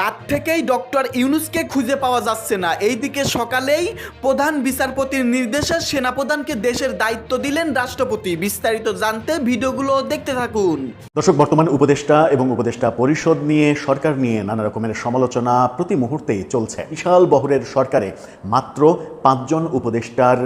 রাত থেকেই ডক্টর ইউনুসকে খুঁজে পাওয়া যাচ্ছে না। এইদিকে সকালেই প্রধান বিচারপতির নির্দেশে সেনাপ্রধানকে দেশের দায়িত্ব দিলেন রাষ্ট্রপতি। বিস্তারিত জানতে ভিডিওগুলো দেখতে থাকুন। দর্শক, বর্তমান উপদেষ্টা এবং উপদেষ্টা পরিষদ নিয়ে সরকার নিয়ে নানা রকমের সমালোচনা প্রতি মুহূর্তেই চলছে। বিশাল বহরের সরকারে মাত্র পাঁচজন উপদেষ্টার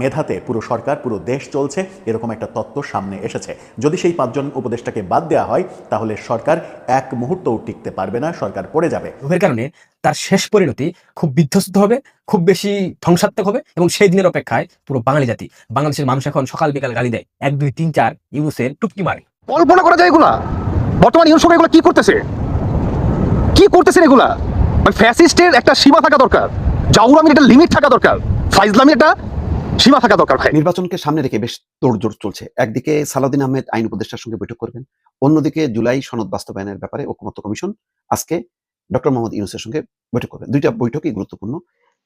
মেধাতে পুরো সরকার, পুরো দেশ চলছে, এরকম একটা তত্ত্ব সামনে এসেছে। যদি সেই পাঁচজন উপদেষ্টাকে বাদ দেওয়া হয়, তাহলে সরকার এক মুহূর্তও টিকতে পারবে না। সরকার পড়ে যাবে। লোভের কারণে তার শেষ পরিণতি খুব বিধ্বস্ত হবে খুব বেশি ধ্বংসাত্মক হবে এবং সেই দিনের অপেক্ষায় পুরো বাঙালি জাতি বাংলাদেশের মানুষ এখন সকাল বিকাল গালি দেয়। এক দুই তিন চার ইউনুসের টুপকি মারে। কল্পনা করা যায় এগুলা? বর্তমান ইউন সরকার এগুলো কি করতেছে? কি করতেছেন এগুলা? মানে ফ্যাসিস্টের একটা সীমা থাকা দরকার। জাউরামির একটা লিমিট থাকা দরকার। ফাইজলামির একটা সীমা থাকা দরকার ভাই। নির্বাচনকে সামনে রেখে বেশ তোড়জোড় চলছে। একদিকে সালাউদ্দিন আহমেদ আইন উপদেষ্টার সঙ্গে বৈঠক করবেন অন্যদিকে জুলাই সনদ বাস্তবায়নের ব্যাপারে ঐকমত্য কমিশন আজকে ডক্টর মোহাম্মদ ইউনুসের সঙ্গে বৈঠক করবেন দুইটা বৈঠকই গুরুত্বপূর্ণ।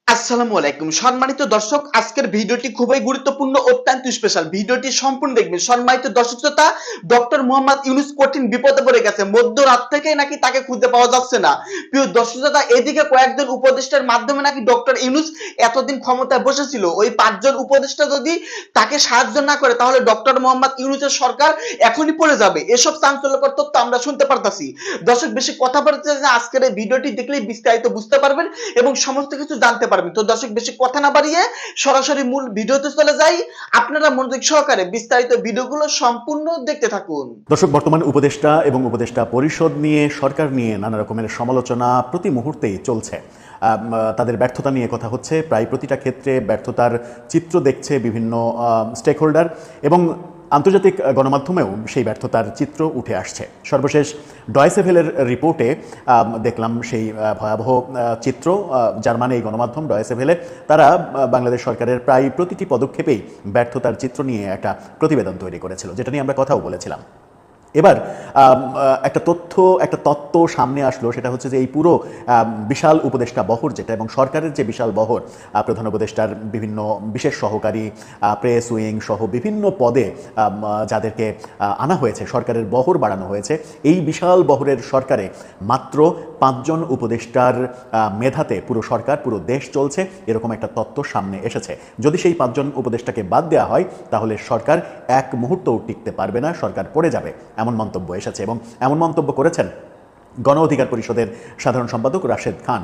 আসসালামু আলাইকুম। সম্মানিত দর্শক, আজকের ভিডিওটি খুবই গুরুত্বপূর্ণ, অত্যন্ত স্পেশাল ভিডিওটি সম্পূর্ণ দেখবেন। সম্মানিত দর্শক শ্রোতা ডক্টর মোহাম্মদ ইউনুস কঠিন বিপদে পড়ে গেছে। মধ্যরাত থেকে নাকি তাকে খুঁজে পাওয়া যাচ্ছে না। প্রিয় দর্শক শ্রোতা, এদিকে কয়েকজন উপদেষ্টার মাধ্যমে নাকি ডক্টর ইউনুস এতদিন ক্ষমতায় বসেছিল। ওই পাঁচজন উপদেষ্টা যদি তাকে সাহায্য না করে, তাহলে ডক্টর মোহাম্মদ ইউনুসের সরকার এখনই পড়ে যাবে। এসব চাঞ্চল্যকর তথ্য আমরা শুনতে পারতাছি। দর্শক, বেশি কথা বলতে আজকের এই ভিডিওটি দেখলেই বিস্তারিত বুঝতে পারবেন এবং সমস্ত কিছু জানতে পারবেন। তো দর্শক, বেশি কথা না বাড়িয়ে সরাসরি মূল ভিডিওতে চলে যাই। আপনারা মনোযোগ সহকারে বিস্তারিত ভিডিওগুলো সম্পূর্ণ দেখতে থাকুন। দর্শক, বর্তমান উপদেষ্টা এবং উপদেষ্টা পরিষদ নিয়ে, সরকার নিয়ে নানা রকমের সমালোচনা প্রতি মুহূর্তেই চলছে। তাদের ব্যর্থতা নিয়ে কথা হচ্ছে। প্রায় প্রতিটা ক্ষেত্রে ব্যর্থতার চিত্র দেখছে বিভিন্ন স্টেক হোল্ডার এবং আন্তর্জাতিক গণমাধ্যমেও সেই ব্যর্থতার চিত্র উঠে আসছে। সর্বশেষ ডয়েসেভেলের রিপোর্টে দেখলাম সেই ভয়াবহ চিত্র জার্মানি এই গণমাধ্যম ডয়েসেভেলে তারা বাংলাদেশ সরকারের প্রায় প্রতিটি পদক্ষেপেই ব্যর্থতার চিত্র নিয়ে একটা প্রতিবেদন তৈরি করেছিল, যেটা নিয়ে আমরা কথাও বলেছিলাম। এবার একটা তথ্য, একটা তত্ত্ব সামনে আসলো, সেটা হচ্ছে যে এই পুরো বিশাল উপদেষ্টা বহর যেটা এবং সরকারের যে বিশাল বহর প্রধান উপদেষ্টার বিভিন্ন বিশেষ সহকারী প্রেস, উইং সহ বিভিন্ন পদে যাদেরকে আনা হয়েছে, সরকারের বহর বাড়ানো হয়েছে, এই বিশাল বহরের সরকারে মাত্র পাঁচজন উপদেষ্টার মেধাতে পুরো সরকার, পুরো দেশ চলছে, এরকম একটা তত্ত্ব সামনে এসেছে। যদি সেই পাঁচজন উপদেষ্টাকে বাদ দেওয়া হয়, তাহলে সরকার এক মুহূর্তও টিকতে পারবে না, সরকার পড়ে যাবে, এমন মন্তব্য এসেছে। এবং এমন মন্তব্য করেছেন গণ অধিকার পরিষদের সাধারণ সম্পাদক রাশেদ খান।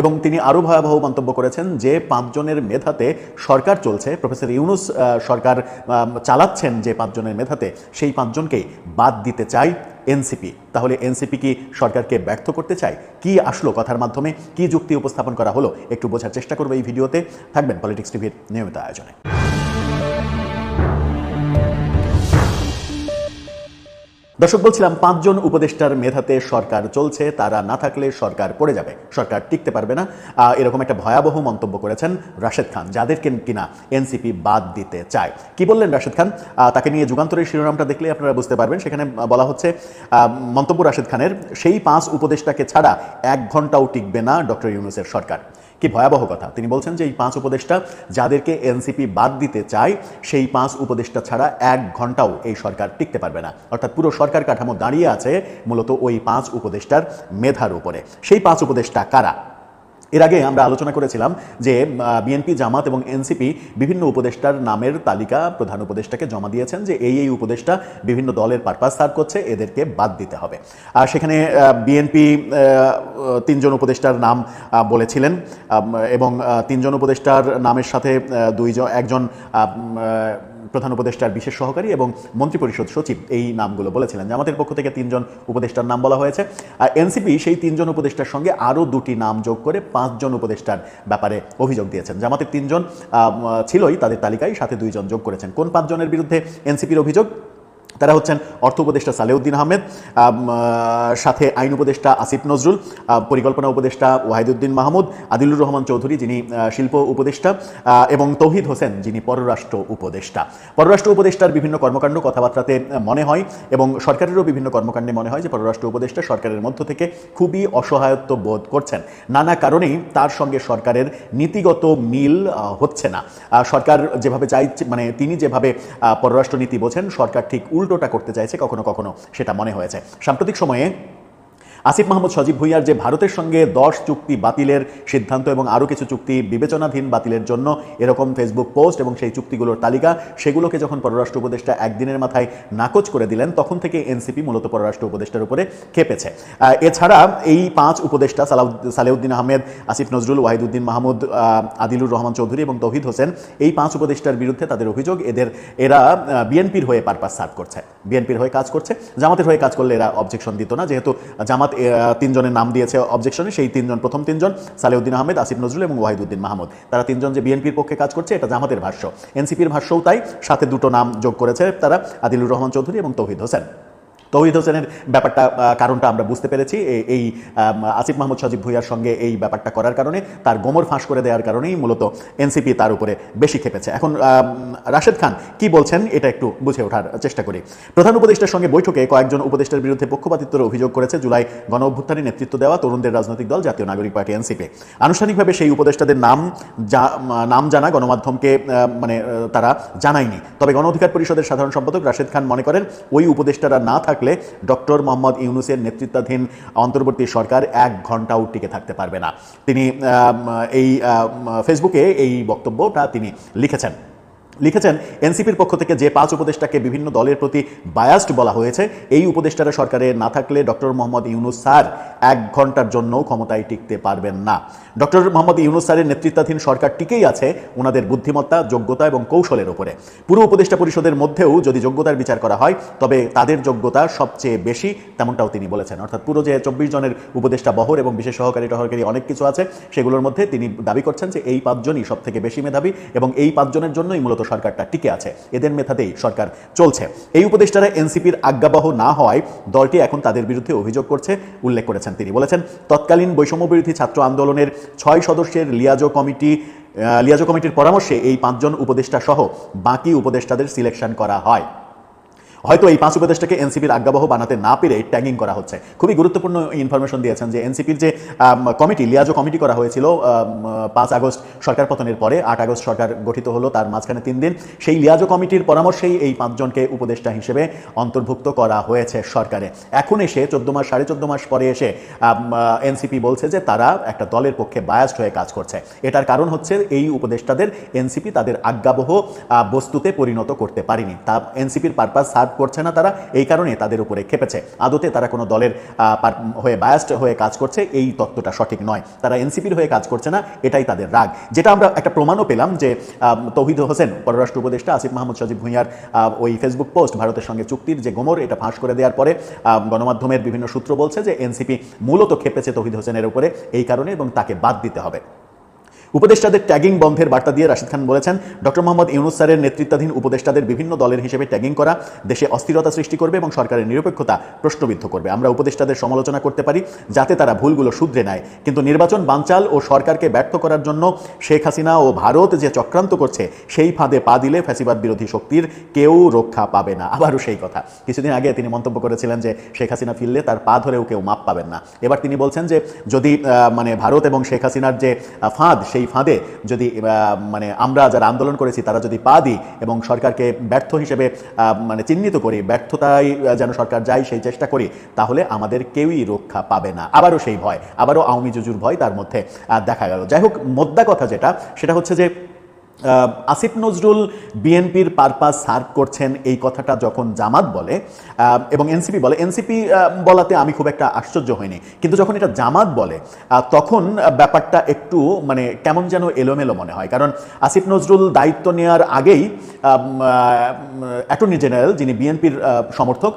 এবং তিনি আরও ভয়াবহ মন্তব্য করেছেন যে, পাঁচজনের মেধাতে সরকার চলছে। প্রফেসর ইউনুস সরকার চালাচ্ছেন যে পাঁচজনের মেধাতে। সেই পাঁচজনকেই বাদ দিতে চাই এনসিপি। তাহলে এনসিপি কি সরকারকে ব্যর্থ করতে চায়? কি আসলো কথার মাধ্যমে? কি যুক্তি উপস্থাপন করা হলো? একটু বোঝার চেষ্টা করব এই ভিডিওতে। থাকবেন পলিটিক্স টিভির নিয়মিত আয়োজনে। দর্শক, বলছিলাম পাঁচজন উপদেষ্টার মেধাতে সরকার চলছে, তারা না থাকলে সরকার পড়ে যাবে, সরকার টিকতে পারবে না। এরকম একটা ভয়াবহ মন্তব্য করেছেন রাশেদ খান যাদেরকে কিনা এনসিপি বাদ দিতে চায়। কি বললেন রাশেদ খান? তাকে নিয়ে যুগান্তরের শিরোনামটা দেখলে আপনারা বুঝতে পারবেন। সেখানে বলা হচ্ছে মন্তব্য রাশেদ খানের, সেই পাঁচ উপদেষ্টাকে ছাড়া এক ঘন্টাও টিকবে না ডক্টর ইউনুসের সরকার। কি ভয়াবহ কথা। তিনি বলছেন যে এই পাঁচ উপদেষ্টা যাদেরকে এনসিপি বাদ দিতে চায়, সেই পাঁচ উপদেষ্টা ছাড়া এক ঘন্টাও এই সরকার টিকতে পারবে না। অর্থাৎ পুরো সরকার কাঠামো দাঁড়িয়ে আছে মূলত ওই পাঁচ উপদেষ্টার মেধার উপরে। সেই পাঁচ উপদেষ্টা কারা? এর আগে আমরা আলোচনা করেছিলাম যে বিএনপি, জামাত এবং এনসিপি বিভিন্ন উপদেষ্টার নামের তালিকা প্রধান উপদেষ্টাকে জমা দিয়েছেন যে, এই এই উপদেষ্টা বিভিন্ন দলের পারপাস সার্ভ করছে, এদেরকে বাদ দিতে হবে। আর সেখানে বিএনপি তিনজন উপদেষ্টার নাম বলেছিলেন এবং তিনজন উপদেষ্টার নামের সাথে দুইজন, একজন প্রধান উপদেষ্টার বিশেষ সহকারী এবং মন্ত্রিপরিষদ সচিব এই নামগুলো বলেছিলেন। জামাতের পক্ষ থেকে তিনজন উপদেষ্টার নাম বলা হয়েছে। আর এনসিপি সেই তিনজন উপদেষ্টার সঙ্গে আরও দুটি নাম যোগ করে পাঁচজন উপদেষ্টার ব্যাপারে অভিযোগ দিয়েছেন। জামাতের তিনজন ছিলই তাদের তালিকায়, সাথে দুইজন যোগ করেছেন। কোন পাঁচজনের বিরুদ্ধে এনসিপির অভিযোগ? তারা হচ্ছেন অর্থ উপদেষ্টা সালেউদ্দিন আহমেদ সাথে আইন উপদেষ্টা আসিফ নজরুল পরিকল্পনা উপদেষ্টা ওয়াহিদুদ্দিন মাহমুদ, আদিলুর রহমান চৌধুরী যিনি শিল্প উপদেষ্টা এবং তৌহিদ হোসেন যিনি পররাষ্ট্র উপদেষ্টা। পররাষ্ট্র উপদেষ্টার বিভিন্ন কর্মকাণ্ড কথাবার্তাতে মনে হয় এবং সরকারেরও বিভিন্ন কর্মকাণ্ডে মনে হয় যে পররাষ্ট্র উপদেষ্টা সরকারের মধ্য থেকে খুবই অসহায়ত্ব বোধ করছেন। নানা কারণেই তার সঙ্গে সরকারের নীতিগত মিল হচ্ছে না। সরকার যেভাবে চাইছে মানে তিনি যেভাবে পররাষ্ট্রনীতি পররাষ্ট্র বোঝেন, সরকার ঠিক উল্টোটা করতে চাইছে কখনো কখনো সেটা মনে হয়েছে। সাম্প্রতিক সময়ে আসিফ মাহমুদ সজীব ভুইয়ার যে ভারতের সঙ্গে দশ চুক্তি বাতিলের সিদ্ধান্ত এবং আরও কিছু চুক্তি বিবেচনাধীন বাতিলের জন্য এরকম ফেসবুক পোস্ট এবং সেই চুক্তিগুলোর তালিকা, সেগুলোকে যখন পররাষ্ট্র উপদেষ্টা একদিনের মাথায় নাকচ করে দিলেন, তখন থেকে এনসিপি মূলত পররাষ্ট্র উপদেষ্টার উপরে খেপেছে। এছাড়া এই পাঁচ উপদেষ্টা, সালাউদ- সালেউদ্দিন আহমেদ, আসিফ নজরুল, ওয়াহিদুদ্দিন মাহমুদ আদিলুর রহমান চৌধুরী এবং তৌহিদ হোসেন, এই পাঁচ উপদেষ্টার বিরুদ্ধে তাদের অভিযোগ, এদের, এরা বিএনপির হয়ে পারপাস সার্ভ করছে। বিএনপির হয়ে কাজ করছে। জামাতের হয়ে কাজ করলে এরা অবজেকশন দিত না, যেহেতু জামাত তিনজনের নাম দিয়েছে অবজেকশনে সেই তিনজন প্রথম তিনজন, সালেউদ্দিন আহমেদ, আসিফ নজরুল এবং ওয়াহিদুদ্দিন মাহমুদ। তারা তিনজন যে বিএনপির পক্ষে কাজ করছে, এটা জামাতের ভাষ্য। এনসিপির ভাষ্যও তাই, সাথে দুটো নাম যোগ করেছে তারা, আদিলুর রহমান চৌধুরী এবং তৌহিদ হোসেন। তৌহিদ হোসেনের ব্যাপারটা কারণটা আমরা বুঝতে পেরেছি। এই আসিফ মাহমুদ সজীব ভুইয়ার সঙ্গে এই ব্যাপারটা করার কারণে তার গোমর ফাঁস করে দেওয়ার কারণেই মূলত এনসিপি তার উপরে বেশি খেপেছে। এখন রাশেদ খান কি বলছেন এটা একটু বুঝে ওঠার চেষ্টা করি। প্রধান উপদেষ্টার সঙ্গে বৈঠকে কয়েকজন উপদেষ্টার বিরুদ্ধে পক্ষপাতিত্বের অভিযোগ করেছে জুলাই গণ অভ্যুত্থানে নেতৃত্ব দেওয়া তরুণদের রাজনৈতিক দল, জাতীয় নাগরিক পার্টি, এনসিপি। আনুষ্ঠানিকভাবে সেই উপদেষ্টাদের নাম নাম জানা গণমাধ্যমকে মানে তারা জানায়নি। তবে গণ অধিকার পরিষদের সাধারণ সম্পাদক রাশেদ খান মনে করেন, ওই উপদেষ্টারা না থাকলে ডক্টর মোহাম্মদ ইউনুসের নেতৃত্বাধীন অন্তর্বর্তী সরকার এক ঘন্টাও টিকে থাকতে পারবে না। তিনি এই ফেসবুকে এই বক্তব্যটা তিনি লিখেছেন। লিখেছেন, এনসিপির পক্ষ থেকে যে পাঁচ উপদেষ্টাকে বিভিন্ন দলের প্রতি বায়াসড বলা হয়েছে, এই উপদেষ্টারা সরকারে না থাকলে ডক্টর মোহাম্মদ ইউনুস স্যার এক ঘণ্টার জন্যও ক্ষমতায় টিকতে পারবেন না। ডক্টর মোহাম্মদ ইউনুস স্যারের নেতৃত্বাধীন সরকার টিকেই আছে ওনাদের বুদ্ধিমত্তা, যোগ্যতা এবং কৌশলের ওপরে পুরো উপদেষ্টা পরিষদের মধ্যেও যদি যোগ্যতার বিচার করা হয়, তবে তাদের যোগ্যতা সবচেয়ে বেশি তেমনটাও তিনি বলেছেন। অর্থাৎ পুরো যে চব্বিশ জনের উপদেষ্টা বহর এবং বিশেষ সহকারী টহরকারী অনেক কিছু আছে, সেগুলোর মধ্যে তিনি দাবি করছেন যে এই পাঁচজনই সব থেকে বেশি মেধাবী এবং এই পাঁচজনের জন্যই মূলত সরকারটা টিকে আছে। এদের মেধাতেই সরকার চলছে। এই উপদেষ্টারা এনসিপির আজ্ঞাবহ না হওয়ায় দলটি এখন তাদের বিরুদ্ধে অভিযোগ করছে, উল্লেখ করেছেন তিনি। বলেছেন, তৎকালীন বৈষম্য বিরোধী ছাত্র আন্দোলনের ছয় সদস্যের লিয়াজো কমিটি লিয়াজো কমিটির পরামর্শে এই পাঁচজন উপদেষ্টা সহ বাকি উপদেষ্টাদের সিলেকশন করা হয়। হয়তো এই পাঁচ উপদেষ্টাকে এনসিপির আজ্ঞাবহ বানাতে না পেরে ট্যাগিং করা হচ্ছে। খুবই গুরুত্বপূর্ণ ইনফরমেশন দিয়েছেন যে এনসিপির যে কমিটি লিয়াজো কমিটি করা হয়েছিল পাঁচ আগস্ট সরকার পতনের পরে, আট আগস্ট সরকার গঠিত হলো তার মাঝখানে তিন দিন, সেই লিয়াজো কমিটির পরামর্শেই এই পাঁচজনকে উপদেষ্টা হিসেবে অন্তর্ভুক্ত করা হয়েছে সরকারে। এখন এসে চোদ্দ মাস, সাড়ে চোদ্দ মাস পরে এসে এনসিপি বলছে যে তারা একটা দলের পক্ষে বায়াস্ট হয়ে কাজ করছে। এটার কারণ হচ্ছে এই উপদেষ্টাদের এনসিপি তাদের আজ্ঞাবহ বস্তুতে পরিণত করতে পারেনি। তা এনসিপির পারপাস সার্ভ করছে না তারা, এই কারণে তাদের উপরে খেপেছে। আদতে তারা কোনো দলের হয়ে বায়াসড হয়ে কাজ করছে, এই তত্ত্বটা সঠিক নয়। তারা এনসিপির হয়ে কাজ করছে না, এটাই তাদের রাগ। যেটা আমরা একটা প্রমাণও পেলাম যে তৌহিদ হোসেন, পররাষ্ট্র উপদেষ্টা আসিফ মাহমুদ সজিব ভুঁইয়ার ওই ফেসবুক পোস্ট ভারতের সঙ্গে চুক্তির যে গোমর, এটা ফাঁস করে দেওয়ার পরে গণমাধ্যমের বিভিন্ন সূত্র বলছে যে, এনসিপি মূলত খেপেছে তৌহিদ হোসেনের উপরে, এই কারণে এবং তাকে বাদ দিতে হবে। উপদেষ্টাদের ট্যাগিং বন্ধের বার্তা দিয়ে রাশিদ খান বলেছেন, ডক্টর মোহাম্মদ ইউনুস স্যারের নেতৃত্বাধীন উপদেষ্টাদের বিভিন্ন দলের হিসেবে ট্যাগিং করা দেশে অস্থিরতা সৃষ্টি করবে এবং সরকারের নিরপেক্ষতা প্রশ্নবিদ্ধ করবে। আমরা উপদেষ্টাদের সমালোচনা করতে পারি যাতে তারা ভুলগুলো শুধরে নেয়। কিন্তু নির্বাচন বানচাল ও সরকারকে ব্যর্থ করার জন্য শেখ হাসিনা ও ভারত যে চক্রান্ত করছে, সেই ফাঁদে পা দিলে ফ্যাসিবাদ বিরোধী শক্তির কেউ রক্ষা পাবে না। আবারও সেই কথা। কিছুদিন আগে তিনি মন্তব্য করেছিলেন যে, শেখ হাসিনা ফিরলে তার পা ধরেও কেউ মাপ পাবেন না। এবার তিনি বলছেন যে, যদি মানে ভারত এবং শেখ হাসিনার যে ফাঁদ সেই ফাঁদে যদি মানে আমরা যারা আন্দোলন করেছি তারা যদি পা দিই এবং সরকারকে ব্যর্থ হিসেবে মানে চিহ্নিত করি, ব্যর্থতায় যেন সরকার যায় সেই চেষ্টা করি, তাহলে আমাদের কেউই রক্ষা পাবে না। আবারও সেই ভয়, আবারও আওয়ামী জুজুর ভয় তার মধ্যে দেখা গেল। যাই হোক, মোদ্দা কথা যেটা, সেটা হচ্ছে যে আসিফ নজরুল বিএনপির পারপাস সার্ভ করছেন এই কথাটা যখন জামাত বলে এবং এনসিপি বলে, এনসিপি বলাতে আমি খুব একটা আশ্চর্য হইনি। কিন্তু যখন এটা জামাত বলে তখন ব্যাপারটা একটু মানে কেমন যেন এলোমেলো মনে হয়। কারণ আসিফ নজরুল দায়িত্ব নেওয়ার আগেই অ্যাটর্নি জেনারেল যিনি বিএনপির সমর্থক,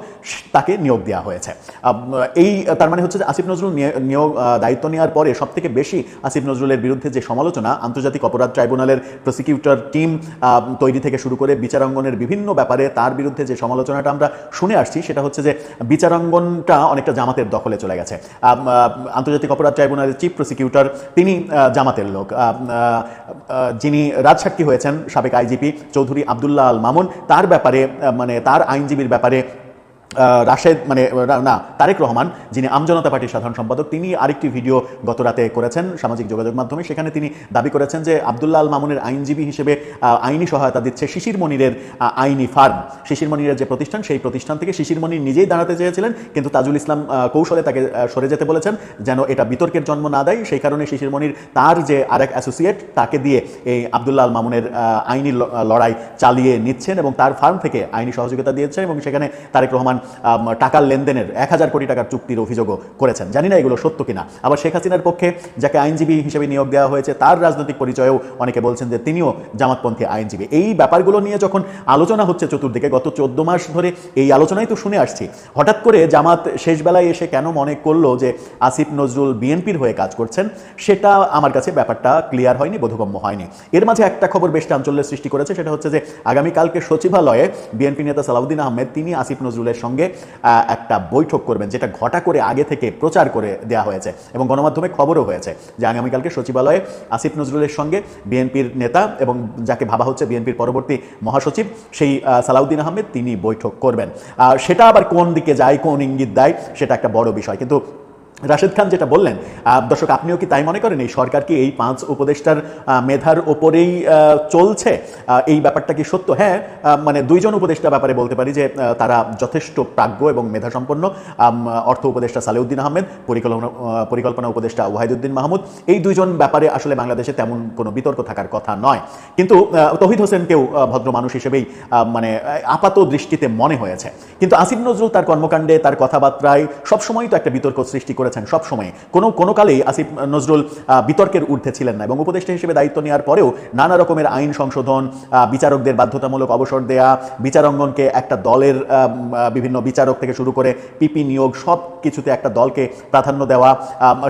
তাকে নিয়োগ দেওয়া হয়েছে। এই, তার মানে হচ্ছে আসিফ নজরুল নিয়োগ দায়িত্ব নেওয়ার পরে সব থেকে বেশি আসিফ নজরুলের বিরুদ্ধে যে সমালোচনা, আন্তর্জাতিক অপরাধ ট্রাইব্যুনালের প্রসিকিউটর টিম তৈরি থেকে শুরু করে বিচারাঙ্গনের বিভিন্ন ব্যাপারে তার বিরুদ্ধে যে সমালোচনাটা আমরা শুনে আসছি, সেটা হচ্ছে যে বিচারাঙ্গনটা অনেকটা জামাতের দখলে চলে গেছে। আন্তর্জাতিক অপরাধ ট্রাইব্যুনালের চিফ প্রসিকিউটর তিনি জামাতের লোক। যিনি রাজসাক্ষী হয়েছেন, সাবেক আইজিপি চৌধুরী আবদুল্লাহ আল মামুন, তার ব্যাপারে মানে তার আইনজীবীর ব্যাপারে রাশেদ মানে না তারেক রহমান, যিনি আমজনতা পার্টির সাধারণ সম্পাদক, তিনি আরেকটি ভিডিও গত রাতে করেছেন সামাজিক যোগাযোগ মাধ্যমে। সেখানে তিনি দাবি করেছেন যে আবদুল্লাহ আল মামুনের আইনজীবী হিসেবে আইনি সহায়তা দিচ্ছে শিশির মনিরের আইনি ফার্ম। শিশির মনিরের যে প্রতিষ্ঠান, সেই প্রতিষ্ঠান থেকে শিশির মনির নিজেই দাঁড়াতে চেয়েছিলেন, কিন্তু তাজুল ইসলাম কৌশলে তাকে সরে যেতে বলেছেন, যেন এটা বিতর্কের জন্ম না দেয়। সেই কারণে শিশির মনির তার যে আরেক অ্যাসোসিয়েট তাকে দিয়ে এই আবদুল্লাহ আল মামুনের আইনি লড়াই চালিয়ে নিচ্ছেন এবং তার ফার্ম থেকে আইনি সহযোগিতা দিয়েছেন এবং সেখানে তারেক রহমান টাকার লেনদেনের এক হাজার কোটি টাকার চুক্তির অভিযোগও করেছেন। জানি না এগুলো সত্য কিনা। আবার শেখ হাসিনার পক্ষে যাকে আইনজীবী হিসেবে নিয়োগ দেওয়া হয়েছে, তার রাজনৈতিক পরিচয়েও অনেকে বলছেন যে তিনিও জামাতপন্থী আইনজীবী। এই ব্যাপারগুলো নিয়ে যখন আলোচনা হচ্ছে চতুর্দিকে, গত চোদ্দ মাস ধরে এই আলোচনাই তো শুনে আসছি। হঠাৎ করে জামাত শেষ বেলায় এসে কেন মনে করল যে আসিফ নজরুল বিএনপির হয়ে কাজ করছেন, সেটা আমার কাছে ব্যাপারটা ক্লিয়ার হয়নি, বোধগম্য হয়নি। এর মাঝে একটা খবর বেশ চাঞ্চল্যের সৃষ্টি করেছে, সেটা হচ্ছে যে আগামীকালকে সচিবালয়ে বিএনপি নেতা সালাউদ্দিন আহমেদ, তিনি আসিফ নজরুলের সঙ্গে আহ, একটা বৈঠক করবেন যেটা ঘটা করে আগে থেকে প্রচার করে দেওয়া হয়েছে এবং গণমাধ্যমে খবরও হয়েছে যে আগামীকালকে সচিবালয়ে আসিফ নজরুলের সঙ্গে বিএনপির নেতা এবং যাকে ভাবা হচ্ছে বিএনপির পরবর্তী মহাসচিব সেই সালাউদ্দিন আহমেদ তিনি বৈঠক করবেন। সেটা আবার কোন দিকে যায় কোন ইঙ্গিত দেয় সেটা একটা বড় বিষয়। কিন্তু রাশেদ খান যেটা বললেন দর্শক আপনিও কি তাই মনে করেন এই সরকার কি এই পাঁচ উপদেষ্টার মেধার ওপরেই চলছে? এই ব্যাপারটা কি সত্য? হ্যাঁ মানে দুইজন উপদেষ্টা ব্যাপারে বলতে পারি যে তারা যথেষ্ট প্রাজ্ঞ এবং মেধাসম্পন্ন। আম, অর্থ উপদেষ্টা সালেউদ্দিন আহমেদ পরিকল্পনা পরিকল্পনা উপদেষ্টা ওয়াহিদুদ্দিন মাহমুদ। এই দুইজন ব্যাপারে আসলে বাংলাদেশে তেমন কোনো বিতর্ক থাকার কথা নয়। কিন্তু তৌহিদ হোসেনকেও ভদ্র মানুষ হিসেবেই মানে আপাত দৃষ্টিতে মনে হয়েছে। কিন্তু আসিফ নজরুল তার কর্মকাণ্ডে তার কথাবার্তায় সবসময় তো একটা বিতর্ক সৃষ্টি করেছেন সবসময়। কোনো কোনো কালেই আসিফ নজরুল বিতর্কের ঊর্ধ্বে ছিলেন না এবং উপদেষ্টা হিসেবে দায়িত্ব নেওয়ার পরেও নানা রকমের আইন সংশোধন বিচারকদের বাধ্যতামূলক অবসর দেয়া, বিচারাঙ্গনকে একটা দলের বিভিন্ন বিচারক থেকে শুরু করে পিপি নিয়োগ সব কিছুতে একটা দলকে প্রাধান্য দেওয়া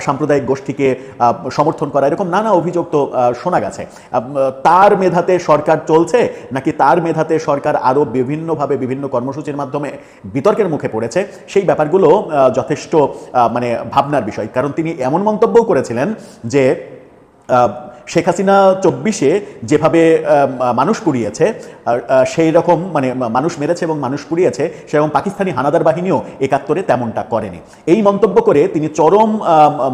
সাম্প্রদায়িক গোষ্ঠীকে সমর্থন করা, এরকম নানা অভিযোগ তো শোনা গেছে। তার মেধাতে সরকার চলছে নাকি তার মেধাতে সরকার আরও বিভিন্নভাবে বিভিন্ন কর্মসূচির মাধ্যমে বিতর্কের মুখে পড়েছে? সেই ব্যাপারগুলো যথেষ্ট মানে ভাবনার বিষয়। কারণ তিনি এমন মন্তব্যও করেছিলেন যে শেখ হাসিনা চব্বিশে যেভাবে মানুষ পুড়িয়েছে সেই রকম মানে মানুষ মেরেছে এবং মানুষ পুড়িয়েছে, সেরকম পাকিস্তানি হানাদার বাহিনীও একাত্তরে তেমনটা করেনি। এই মন্তব্য করে তিনি চরম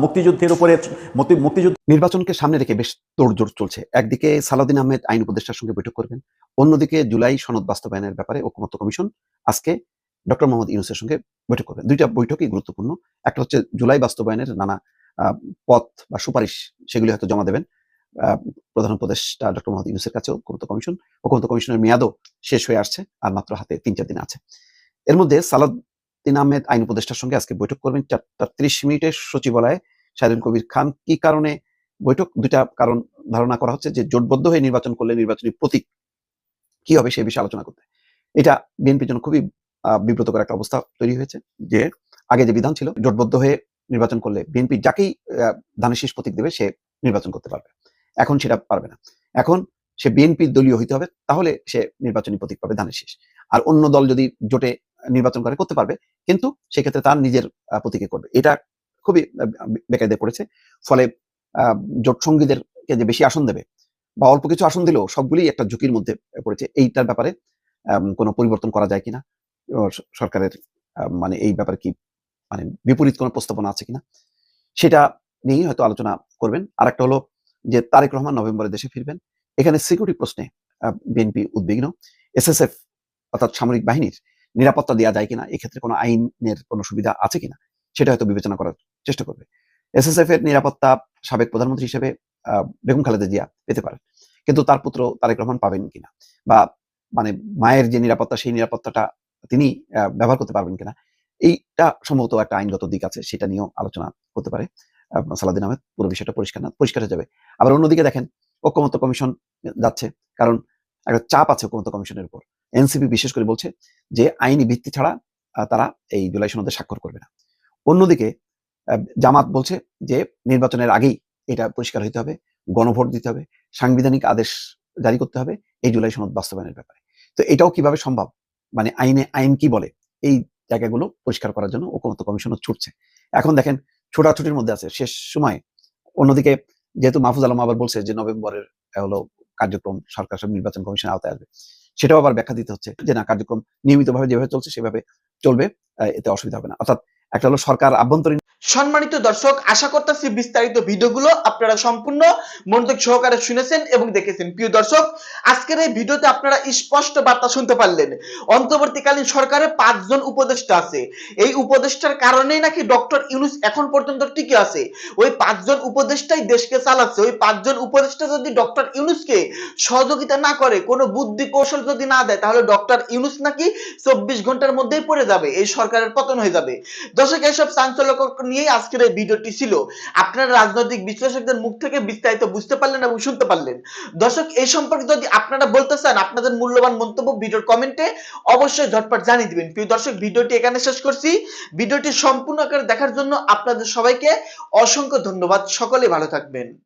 মুক্তিযুদ্ধের উপরে মুক্তিযুদ্ধ নির্বাচনকে সামনে রেখে বেশ তোড়জোড় চলছে। একদিকে সালাউদ্দিন আহমেদ আইন উপদেষ্টার সঙ্গে বৈঠক করবেন, অন্যদিকে জুলাই সনদ বাস্তবায়নের ব্যাপারে ঐকমত্য কমিশন, আজকে ডক্টর মোহাম্মদ ইউনুসের সঙ্গে বৈঠক করবেন। দুইটা বৈঠকই গুরুত্বপূর্ণ। একটা হচ্ছে জুলাই বাস্তবায়নের নানা পথ বা সুপারিশ সেগুলি হয়তো জমা দেবেন। প্রধান উপদেষ্টা ডক্টর মোহাম্মদ ইউনুসের কাছেও ঐকমত্য কমিশন। ঐকমত্য কমিশনের মেয়াদও শেষ হয়ে আসছে আর মাত্র হাতে তিন চার দিন আছে। এর মধ্যে সালাউদ্দিন আহমেদ আইন উপদেষ্টার সঙ্গে আজকে বৈঠক করবেন। চারটা ত্রিশ মিনিটের সচিবালয়ে শাহিদুল কবির খান কি কারণে বৈঠক? দুইটা কারণ ধারণা করা হচ্ছে যে জোটবদ্ধ হয়ে নির্বাচন করলে নির্বাচনী প্রতীক কি হবে সে বিষয়ে আলোচনা করতে। এটা বিএনপির জন্য খুবই বিব্রতকর একটা অবস্থা তৈরি হয়েছে যে আগে যে বিধান ছিল, জোটবদ্ধ হয়ে নির্বাচন করলে বিএনপি যাকেই ধানের শীষ প্রতীক দেবে সে নির্বাচন করতে পারবে। এখন সেটা পারবে না। এখন সে বিএনপি দলীয় হইতে হবে, তাহলে সে নির্বাচনী প্রতীক পাবে ধানের শীষ। আর অন্য দল যদি জোটে নির্বাচন করে, করতে পারবে, কিন্তু সেক্ষেত্রে তার নিজের প্রতীকে করবে। এটা খুবই বেকায়দায় পড়েছে। ফলে জোট সঙ্গীদেরকে যে বেশি আসন দেবে বা অল্প কিছু আসন দিলেও সবগুলি একটা ঝুঁকির মধ্যে পড়েছে। এইটার ব্যাপারে কোনো পরিবর্তন করা যায় কিনা সরকারের মানে এই ব্যাপারে কি মানে বিপরীত কোনো প্রস্তাবনা আছে কিনা, সেটা নিয়েই হয়তো আলোচনা করবেন। আর একটা হলো যে তারেক রহমান নভেম্বরে দেশে ফিরবেন। এখানে সিকিউরিটি প্রশ্নে বিএনপি উদ্বিগ্ন। এসএসএফ অর্থাৎ সামরিক বাহিনীর নিরাপত্তা দেওয়া যায় কিনা, এক্ষেত্রে কোনো আইনের কোনো সুবিধা আছে কিনা, সেটা হয়তো বিবেচনা করার চেষ্টা করবে। এসএসএফ এর নিরাপত্তা সাবেক প্রধানমন্ত্রী হিসেবে বেগম খালেদা জিয়া পেতে পারেন। কিন্তু তার পুত্র তারেক রহমান পাবেন কিনা? বা মানে মায়ের যে নিরাপত্তা, সেই নিরাপত্তাটা তিনি ব্যবহার করতে পারবেন কিনা। এইটা সম্ভবত একটা আইনগত দিক আছে, সেটা নিয়েও আলোচনা করতে পারে। সালাদিন আহমেদ, পুরো বিষয়টা পরিষ্কার না, পরিষ্কার হয়ে যাবে। আবার অন্যদিকে দেখেন, ঐক্যমত্য কমিশন যাচ্ছে, কারণ একটা চাপ আছে ঐক্যমত্য কমিশনের উপর। এনসিপি বিশেষ করে বলছে যে, আইনি ভিত্তি ছাড়া তারা এই জুলাই সনদে স্বাক্ষর করবে না। অন্যদিকে জামাত বলছে যে, নির্বাচনের আগেই এটা পরিষ্কার হইতে হবে, গণভোট দিতে হবে, সাংবিধানিক আদেশ জারি করতে হবে, এই জুলাই সনদ বাস্তবায়নের ব্যাপারে। তো এটাও কীভাবে সম্ভব? মানে আইনে, আইন কি বলে? এই জায়গাগুলো পরিষ্কার করার জন্য ঐকমত্য কমিশনও ছুটছে। এখন দেখেন ছোটাছুটির মধ্যে আছে। শেষ সময় অন্যদিকে যেহেতু মাহফুজ আলম আবার বলছে যে নভেম্বরের হলো কার্যক্রম, সরকার সব নির্বাচন কমিশনের আওতায় আসবে। সেটাও আবার ব্যাখ্যা দিতে হচ্ছে যে না, কার্যক্রম নিয়মিতভাবে যেভাবে চলছে, সেভাবে চলবে এতে অসুবিধা হবে না। অর্থাৎ একটা হলো সরকার আভ্যন্তরীণ সম্মানিত দর্শক, আশা করতেছি বিস্তারিত ভিডিওগুলো আপনারা সম্পূর্ণ মনোযোগ সহকারে শুনেছেন এবং দেখেছেন। প্রিয় দর্শক, আজকের এই ভিডিওতে আপনারা স্পষ্ট বার্তা শুনতে পারলেন। অন্তর্বর্তীকালীন সরকারে পাঁচজন উপদেষ্টা আছে। এই উপদেষ্টার কারণেই নাকি ডক্টর ইউনুস এখন পর্যন্ত টিকে আছে। ওই পাঁচজন উপদেষ্টাই দেশকে চালাচ্ছে। ওই পাঁচজন উপদেষ্টা যদি ডক্টর ইউনুসকে সহযোগিতা না করে, কোনো বুদ্ধি কৌশল যদি না দেয়, তাহলে ডক্টর ইউনুস নাকি চব্বিশ ঘণ্টার মধ্যেই পড়ে যাবে। এই সরকারের পতন হয়ে যাবে। দর্শক এইসব চাঞ্চল্যক নিয়েই আজকের এই ভিডিওটি ছিল। আপনারা রাজনৈতিক বিশ্লেষকদের মুখ থেকে বিস্তারিত বুঝতে পারলেন এবং শুনতে পারলেন। দর্শক এই সম্পর্কে যদি আপনারা বলতে চান, আপনাদের মূল্যবান মন্তব্য ভিডিওর কমেন্টে অবশ্যই ঝটপট জানিয়ে দিবেন। প্রিয় দর্শক, ভিডিওটি এখানে শেষ করছি। ভিডিওটি সম্পূর্ণ আকারে দেখার জন্য আপনাদের সবাইকে অসংখ্য ধন্যবাদ। সকলে ভালো থাকবেন।